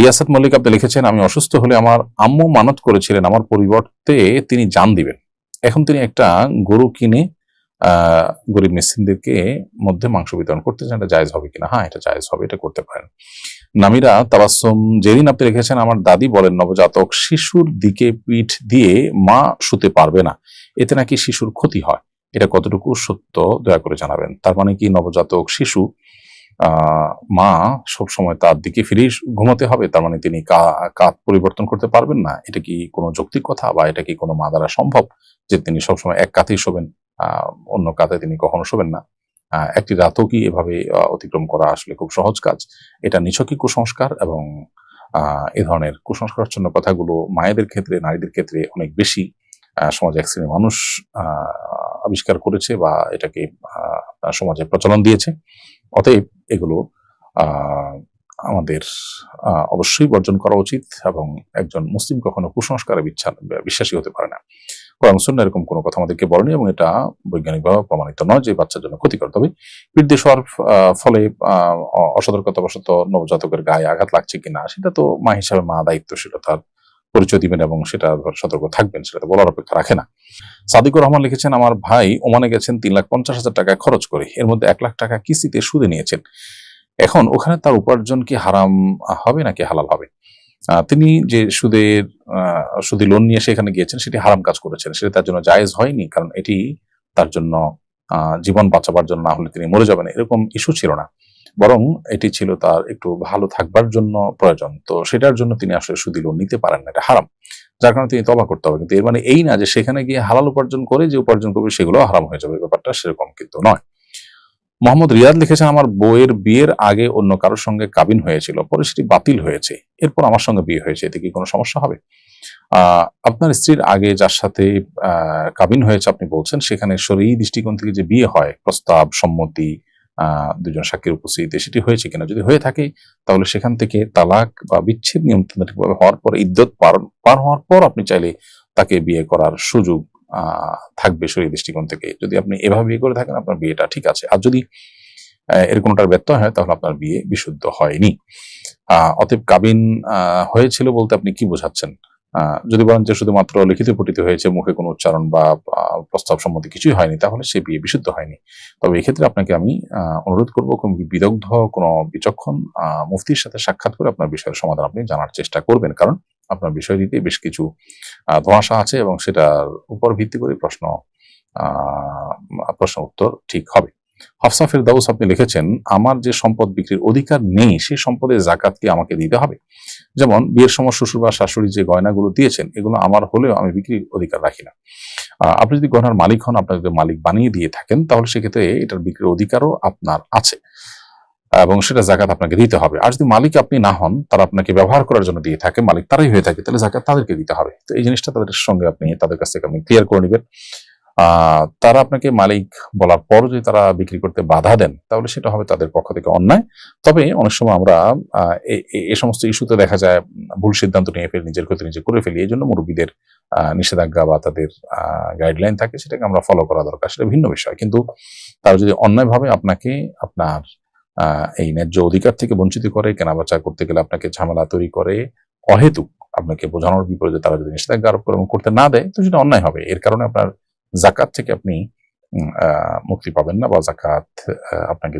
রিয়াসাত মল্লিক আপনি লিখেছেন, আমি অসুস্থ হলে আমার আম্মু মানত করেছিলেন, আমার পরিবর্তে তিনি জান দিবেন। এখন তিনি একটা গরু কিনে গরিব মিসকিনদেরকে মধ্যে মাংস বিতরণ করতে চান, এটা জায়েজ হবে কিনা? হ্যাঁ এটা জায়েজ হবে, এটা করতে পারেন। নামিরা তাবাসম যেদিন আপনি রেখেছেন আমার দাদি বলেন, নবজাতক শিশুর দিকে পিঠ দিয়ে মা শুতে পারবে না, এতে নাকি শিশুর ক্ষতি হয়। এটা কতটুকু সত্য, দয়া করে জানাবেন। তার মানে কি নবজাতক শিশু মা সবসময় তার দিকে ফিরেই ঘুমাতে হবে, তার মানে তিনি কাত পরিবর্তন করতে পারবেন না। এটা কি কোনো যৌক্তিক কথা বা এটা কি কোনো মা দ্বারা সম্ভব যে তিনি সবসময় এক কাতেই শোবেন অন্য কাতে তিনি কখনো শোবেন না? একটি রাতও কি এভাবে অতিক্রম করা আসলে খুব সহজ কাজ? এটা নিছকই কুসংস্কার এবং এ ধরনের কুসংস্কারচ্ছন্ন কথাগুলো মায়েদের ক্ষেত্রে, নারীদের ক্ষেত্রে অনেক বেশি সমাজে এক শ্রেণির মানুষ আবিষ্কার করেছে বা এটাকে সমাজে প্রচলন দিয়েছে। অতএব এগুলো আমাদের অবশ্যই বর্জন করা উচিত এবং একজন মুসলিম কখনো কুসংস্কারে বিচ্ছা- বিশ্বাসী হতে পারে না। কোরআন এরকম কোনো কথা আমাদেরকে বলেনি এবং এটা বৈজ্ঞানিকভাবে প্রমাণিত নয় যে বাচ্চার জন্য ক্ষতিকর। তবে বৃদ্ধি হওয়ার ফলে অসতর্কতাবশত নবজাতকের গায়ে আঘাত লাগছে কিনা, সেটা তো মা হিসাবে মা দায়িত্বশীল তার পরিচয় দিবেন এবং সেটা সতর্ক থাকবেন, সেটা তো বলার অপেক্ষা রাখে না। সাদিকুর রহমান লিখেছেন, আমার ভাই ওমানে গেছেন তিন লাখ পঞ্চাশ হাজার টাকা খরচ করে। এর মধ্যে এক লাখ টাকা কিস্তিতে সুদে নিয়েছেন। এখন ওখানে তার উপার্জন কি হারাম হবে নাকি হালাল হবে? তিনি যে সুদের সুদী লোন নিয়ে সেখানে গিয়েছেন, সেটি হারাম কাজ করেছেন। সেটা তার জন্য জায়েজ হয়নি, কারণ এটি তার জন্য জীবন বাঁচাবার জন্য না হলে তিনি মরে যাবেন, এরকম ইস্যু ছিল না। বরং এটি ছিল তার একটু ভালো থাকবার জন্য প্রয়োজন। তো সেটার জন্য তিনি আসলে সুদী লোন নিতে পারেন না, এটা হারাম। যার কারণে তিনি তবা করতে হবে। কিন্তু এর মানে এই না যে সেখানে গিয়ে হালাল উপার্জন করে যে উপার্জন করবে সেগুলো হারাম হয়ে যাবে, ব্যাপারটা সেরকম কিন্তু নয়। মোহাম্মদ রিয়াদ লিখেছেন, আমার বইয়ের বিয়ের আগে অন্য কারোর সঙ্গে কাবিন হয়েছিল, পরে সেটি বাতিল হয়েছে। এরপর আমার সঙ্গে বিয়ে হয়েছে, এতে কি কোনো সমস্যা হবে? আপনার স্ত্রীর আগে যার সাথে কাবিন হয়েছে আপনি বলছেন, সেখানে শরীর দৃষ্টিকোণ থেকে যে বিয়ে হয়, প্রস্তাব, সম্মতি দুজন সাক্ষীর উপস্থিতিতে সেটি হয়েছে কিনা যদি হয়ে থাকে, তাহলে সেখান থেকে তালাক বা বিচ্ছেদ নিয়ন্ত্রণভাবে হওয়ার পর, ইদ্যত পার হওয়ার পর আপনি চাইলে তাকে বিয়ে করার সুযোগ থাকবে শরীর দৃষ্টিকোণ থেকে। যদি আপনি এভাবে বিয়ে করে থাকেন, আপনার বিয়েটা ঠিক আছে। আর যদি এর কোনোটার ব্যত্যয় হয়, তাহলে আপনার বিয়ে বিশুদ্ধ হয়নি। অতএব কাবিন হয়েছিল বলতে আপনি কি বোঝাচ্ছেন? যদি বলেন যে শুধুমাত্র লিখিত পঠিত হয়েছে, মুখে কোনো উচ্চারণ বা প্রস্তাব সম্মতি কিছুই হয়নি, তাহলে সে বিয়ে বিশুদ্ধ হয়নি। তবে এক্ষেত্রে আপনাকে আমি অনুরোধ করব, কোন বিদগ্ধ, কোনো বিচক্ষণ মুফতির সাথে সাক্ষাৎ করে আপনার বিষয়ের সমাধান আপনি জানার চেষ্টা করবেন। কারণ আপনার বিষয়টিতে বেশ কিছু ধোঁয়াশা আছে এবং সেটার উপর ভিত্তি করে প্রশ্ন প্রশ্ন উত্তর ঠিক হবে। হাফসা ফেরদাউস আপনি লিখেছেন, আমার যে সম্পদ বিক্রির অধিকার নেই, সেই সম্পদের জাকাত কি আমাকে দিতে হবে? যেমন, বিয়ের সময় শ্বশুর বা শাশুড়ি যে গয়নাগুলো দিয়েছেন, এগুলো আমার হলেও আমি বিক্রির অধিকার রাখি না। আপনি যদি গয়নার মালিক হন, আপনাকে যদি মালিক বানিয়ে দিয়ে থাকেন, তাহলে সেক্ষেত্রে এটার বিক্রির অধিকারও আপনার আছে এবং সেটা জাকাত আপনাকে দিতে হবে। আর যদি মালিক আপনি না হন, তারা আপনাকে ব্যবহার করার জন্য দিয়ে থাকে, মালিক তারাই হয়ে থাকে, তাহলে জাকাত তাদেরকে দিতে হবে। তো এই জিনিসটা তাদের সঙ্গে আপনি, তাদের কাছ থেকে আপনি ক্লিয়ার করে নেবেন। তারা আপনাকে মালিক বলার পর যদি তারা বিক্রি করতে বাধা দেন, তাহলে সেটা হবে তাদের পক্ষ থেকে অন্যায়। তবে অনেক সময় আমরা এ- সমস্ত ইস্যুতে দেখা যায়, ভুল সিদ্ধান্ত নিয়ে ফেলি, নিজের ক্ষতি নিজে করে ফেলি এই জন্য মুরব্বীদের নিষেধাজ্ঞা বা তাদের গাইডলাইন থাকে, সেটাকে আমরা ফলো করা দরকার, সেটা ভিন্ন বিষয়। কিন্তু তারা যদি অন্যায়ভাবে আপনাকে, আপনার এই ন্যায্য অধিকার থেকে বঞ্চিত করে, কেনাবেচা করতে গেলে আপনাকে ঝামেলা তৈরি করে, অহেতুক আপনাকে বোঝানোর বিপরীতে তারা যদি নিষেধাজ্ঞা আরোপ করে করতে না দেয়, তো সেটা অন্যায় হবে। এর কারণে আপনার জাকাত থেকে আপনি মুক্তি পাবেন না বা জাকাত আপনাকে